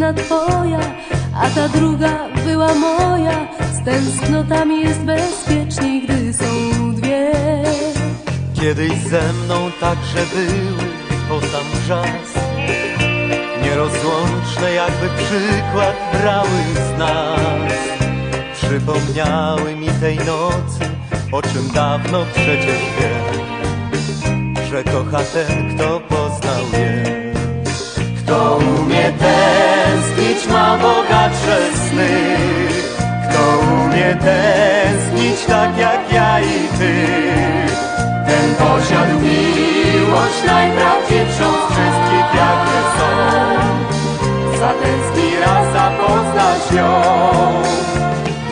jedna twoja, a ta druga była moja. Z tęsknotami jest bezpieczniej, gdy są dwie. Kiedyś ze mną także były po sam czas Nierozłączne jakby przykład brały z nas Przypomniały mi tej nocy, o czym dawno przecież wiem Że kocha ten, kto poznał z wszystkich jakie są Zatęskni raz, zapoznać ją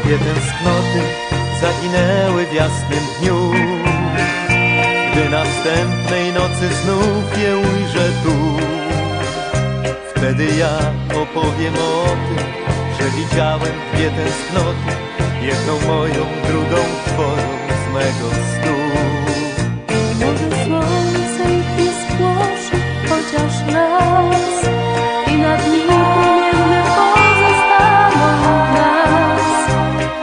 Dwie tęsknoty zaginęły w jasnym dniu. Gdy następnej nocy znów je ujrzę tu. Wtedy ja opowiem o tym, że widziałem dwie tęsknoty Jedną moją, drugą twoją z mego chociaż raz i nad nimi płomienne pozostaną nas,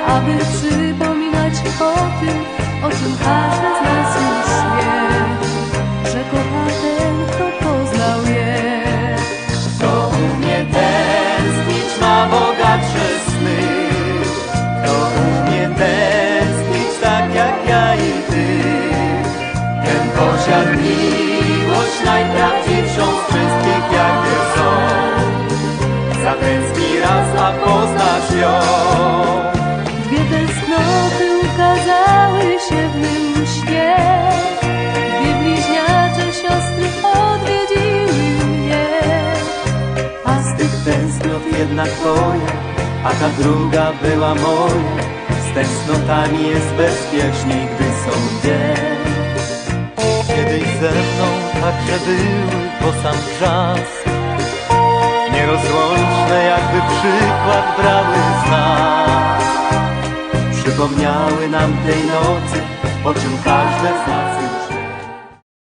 aby przypominać o tym, o czym każdy z nas już wie, że kocha ten, kto poznał je. Kto umie tęsknić, ma bogatsze sny. Kto umie tęsknić tak jak ja i ty. Ten posiadł miłość najprawdziwszą jedna twoja, a ta druga była moja. Z tęsknotami jest bezpieczniej, gdy są dwie. Kiedyś ze mną także były po sam czas. Nierozłączne jakby przykład brały z nas. Przypomniały nam tej nocy, o czym każde z nas